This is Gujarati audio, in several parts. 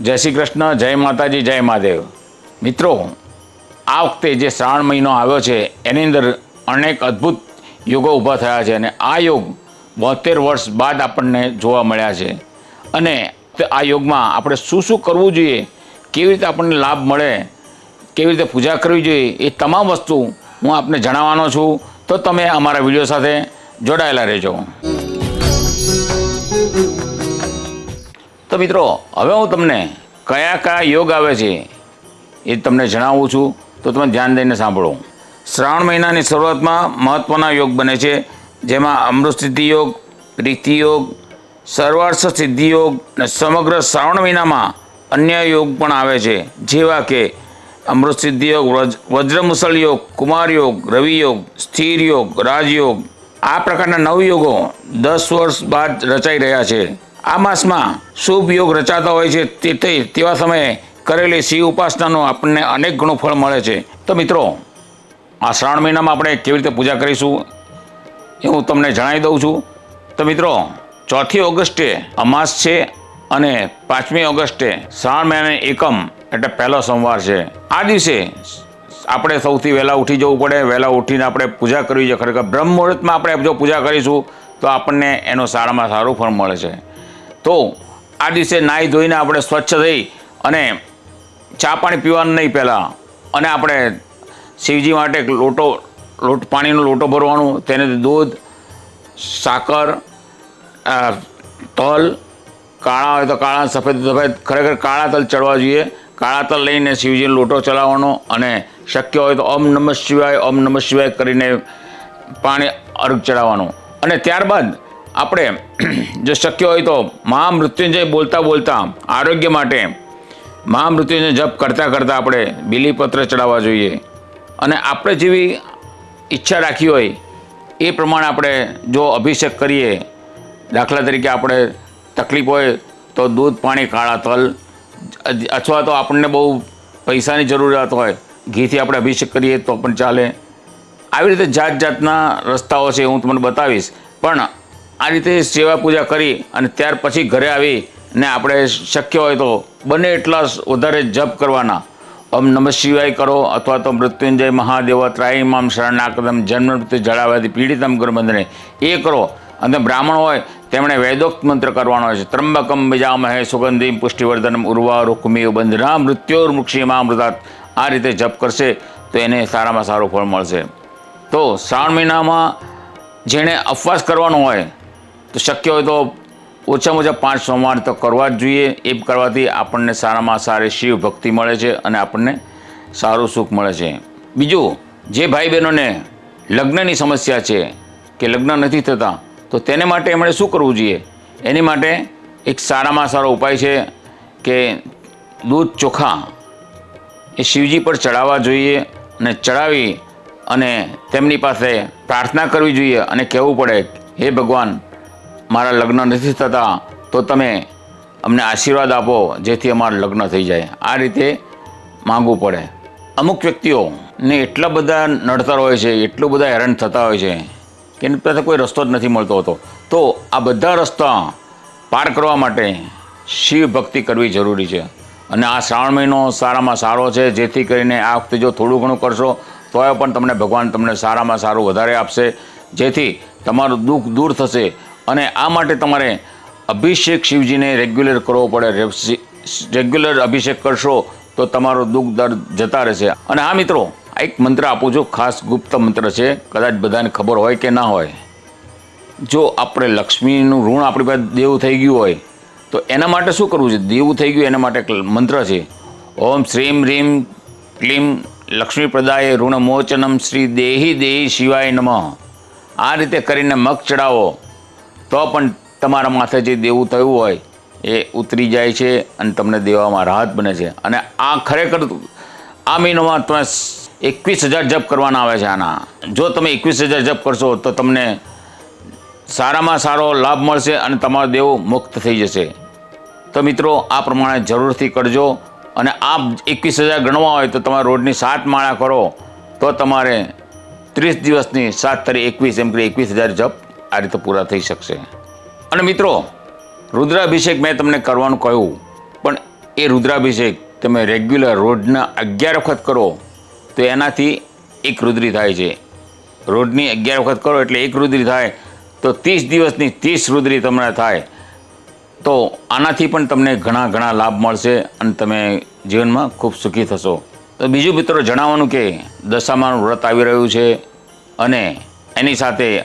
જય શ્રી કૃષ્ણ, જય માતાજી, જય મહાદેવ. મિત્રો, આ વખતે જે શ્રાવણ મહિનો આવ્યો છે, એની અંદર અનેક અદ્ભુત યોગો ઊભા થયા છે અને આ યોગ બોતેર વર્ષ બાદ આપણને જોવા મળ્યા છે. અને આ યોગમાં આપણે શું શું કરવું જોઈએ, કેવી રીતે આપણને લાભ મળે, કેવી રીતે પૂજા કરવી જોઈએ, એ તમામ વસ્તુ હું આપને જણાવવાનો છું. તો તમે અમારા વીડિયો સાથે જોડાયેલા રહેજો. મિત્રો, હવે હું તમને કયા કયા યોગ આવે છે એ તમને જણાવું છું. તો તમે ધ્યાન દઈને સાંભળો. શ્રાવણ મહિનાની શરૂઆતમાં મહત્ત્વના યોગ બને છે, જેમાં અમૃત સિદ્ધિ યોગ રીતિ યોગ, સર્વાર્થ સિદ્ધિ યોગ અને સમગ્ર શ્રાવણ મહિનામાં અન્ય યોગ પણ આવે છે. જેવા કે અમૃત સિદ્ધિ યોગ વજ વજ્રમુસળ યોગ, કુમાર યોગ, રવિ યોગ, સ્થિર યોગ રાજયોગ આ પ્રકારના નવ યોગો દસ વર્ષ બાદ રચાઈ રહ્યા છે. આ માસમાં શુભ યોગ રચાતા હોય છે તે તે- તેવા સમયે કરેલી શિવ ઉપાસનાનું આપણને અનેક ગણું ફળ મળે છે. તો મિત્રો, આ શ્રાવણ મહિનામાં આપણે કેવી રીતે પૂજા કરીશું એ હું તમને જણાવી દઉં છું. તો મિત્રો, ચોથી ઓગસ્ટે અમાસ છે અને પાંચમી ઓગસ્ટે શ્રાવણ મહિનાની એકમ એટલે પહેલો સોમવાર છે. આ દિવસે આપણે સૌથી વહેલા ઉઠી જવું પડે. વહેલા ઉઠીને આપણે પૂજા કરવી છે. ખરેખર બ્રહ્મ મુહૂર્તમાં આપણે જો પૂજા કરીશું તો આપણને એનો સારામાં સારું ફળ મળે છે. તો આ દિવસે નાહી ધોઈને આપણે સ્વચ્છ થઈ અને ચા પાણી પીવાનું નહીં પહેલાં. અને આપણે શિવજી માટે લોટો, લોટ, પાણીનો લોટો ભરવાનું, તેને દૂધ, સાકર તલ, કાળા હોય તો કાળા, સફેદ સફેદ, ખરેખર કાળા તલ ચડવા જોઈએ. કાળા તલ લઈને શિવજીનો લોટો ચલાવવાનો અને શક્ય હોય તો ઓમ નમઃ શિવાય, ઓમ નમઃ શિવાય કરીને પાણી અર્ઘ ચડાવવાનું. અને ત્યારબાદ આપણે જો શક્ય હોય તો મહામૃત્યુંજય બોલતા બોલતા આરોગ્ય માટે મહામૃત્યુંજય જપ કરતાં કરતાં આપણે બીલીપત્ર ચડાવવા જોઈએ. અને આપણે જેવી ઈચ્છા રાખી હોય એ પ્રમાણે આપણે જો અભિષેક કરીએ, દાખલા તરીકે આપણે તકલીફ હોય તો દૂધ, પાણી, કાળા તલ અથવા તો આપણને બહુ પૈસાની જરૂરિયાત હોય, ઘીથી આપણે અભિષેક કરીએ તો પણ ચાલે. આવી રીતે જાત જાતના રસ્તાઓ છે હું તમને બતાવીશ. પણ આ રીતે સેવા પૂજા કરી અને ત્યાર પછી ઘરે આવી ને આપણે શક્ય હોય તો બને એટલા વધારે જપ કરવાના. ઓમ નમઃ શિવાય કરો અથવા તો મૃત્યુંજય મહાદેવ ત્રાઈમામ શરણાકદમ જન્મ મૃત્યુ જળાવાથી પીડિતમ ગુરુબંધને એ કરો. અને બ્રાહ્મણ હોય તેમણે વેદોક્ત મંત્ર કરવાનો હોય છે. ત્રંબકમ બીજામહે સુગંધિમ પુષ્ટિવર્ધનમ ઉર્વા રૂકમી બંધના મૃત્યોર મૃક્ષીમાં મૃતાત આ રીતે જપ કરશે તો એને સારામાં સારું ફળ મળશે. તો શ્રાવણ મહિનામાં જેણે ઉપવાસ કરવાનો હોય તો શક્ય હોય તો ઓછામાં ઓછા પાંચ સોમવાર તો કરવા જ જોઈએ. એ કરવાથી આપણને સારામાં સારી શિવ ભક્તિ મળે છે અને આપણને સારું સુખ મળે છે. બીજું, જે ભાઈ બહેનોને લગ્નની સમસ્યા છે કે લગ્ન નથી થતા, તો તેને માટે એમણે શું કરવું જોઈએ? એની માટે એક સારામાં સારો ઉપાય છે કે દૂધ ચોખા એ શિવજી પર ચડાવવા જોઈએ અને ચડાવી અને તેમની પાસે પ્રાર્થના કરવી જોઈએ અને કહેવું પડે, હે ભગવાન મારા લગ્ન નથી થતા, તો તમે અમને આશીર્વાદ આપો, જેથી અમારા લગ્ન થઈ જાય. આ રીતે માંગવું પડે. અમુક વ્યક્તિઓને એટલા બધા નડતર હોય છે, એટલું બધા હેરાન થતા હોય છે, કે એની પાસે કોઈ રસ્તો જ નથી મળતો હોતો. તો આ બધા રસ્તા પાર કરવા માટે શિવ ભક્તિ કરવી જરૂરી છે. અને આ શ્રાવણ મહિનો સારામાં સારો છે, જેથી કરીને આ વખતે જો થોડું ઘણું કરશો, તોય પણ તમને ભગવાન તમને સારામાં સારું વધારે આપશે. જેથી તમારું દુઃખ દૂર થશે અને આ માટે તમારે અભિષેક શિવજીને રેગ્યુલર કરવો પડે. રેગ્યુલર અભિષેક કરશો તો તમારો દુઃખ દર્દ જતા રહેશે. અને હા મિત્રો, આ એક મંત્ર આપું છું, ખાસ ગુપ્ત મંત્ર છે. કદાચ બધાને ખબર હોય કે ના હોય. જો આપણે લક્ષ્મીનું ઋણ આપણી પાસે દેવું થઈ ગયું હોય, તો એના માટે શું કરવું છે? દેવું થઈ ગયું એના માટે એક મંત્ર છે. ઓમ શ્રીમ રીમ ક્લીમ લક્ષ્મી પ્રદાય ઋણ મોચનમ શ્રી દેહી દેહી શિવાય નમઃ. આ રીતે કરીને મગ ચડાવો. તો પણ તમારા માથે જે દેવું થયું હોય, એ ઉતરી જાય છે અને તમને દેવામાં રાહત બને છે. અને આ ખરેખર આ મહિનામાં તમે એકવીસ હજાર જપ કરવાના આવે છે આના. જો તમે એકવીસ હજાર જપ કરશો, તો તમને સારામાં સારો લાભ મળશે અને તમારો દેવો મુક્ત થઈ જશે. તો મિત્રો, આ પ્રમાણે જરૂરથી કરજો. અને આ એકવીસ હજાર ગણવા હોય તો તમારે રોડની સાત માળા કરો. તો તમારે ત્રીસ દિવસની સાત તારીખ એકવીસ, એમ કરી એકવીસ હજાર જપ આ રીતે પૂરા થઈ શકશે. અને મિત્રો, રુદ્રાભિષેક મેં તમને કરવાનું કહ્યું, પણ એ રુદ્રાભિષેક તમે રેગ્યુલર રોજના અગિયાર વખત કરો, તો એનાથી એક રુદ્રી થાય છે. રોજની અગિયાર વખત કરો એટલે એક રુદ્રી થાય, તો ત્રીસ દિવસની ત્રીસ રુદ્રી તમને થાય. તો આનાથી પણ તમને ઘણા ઘણા લાભ મળશે અને તમે જીવનમાં ખૂબ સુખી થશો. તો બીજું મિત્રો જણાવવાનું કે દશામાનું વ્રત આવી રહ્યું છે અને એની સાથે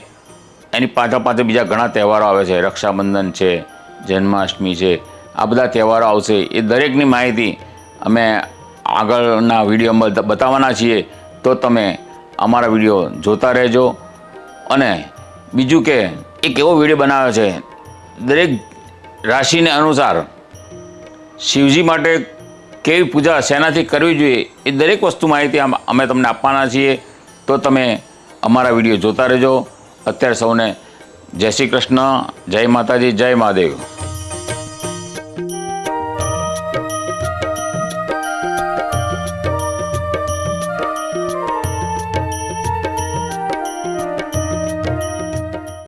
એની પાછળ પાછા બીજા ઘણા તહેવારો આવે છે. રક્ષાબંધન છે, જન્માષ્ટમી છે, આ બધા તહેવારો આવશે. એ દરેકની માહિતી અમે આગળના વિડીયોમાં બતા- બતાવવાના છીએ. તો તમે અમારા વીડિયો જોતા રહેજો. અને બીજું કે, એક એવો વીડિયો બનાવ્યો છે. દરેક રાશિને અનુસાર શિવજી માટે કેવી પૂજા શેનાથી કરવી જોઈએ, એ દરેક વસ્તુ માહિતી અમે તમને આપવાના છીએ. તો તમે અમારા વીડિયો જોતા રહેજો. અત્યારે સૌને જય શ્રી કૃષ્ણ જય માતાજી જય મહાદેવ.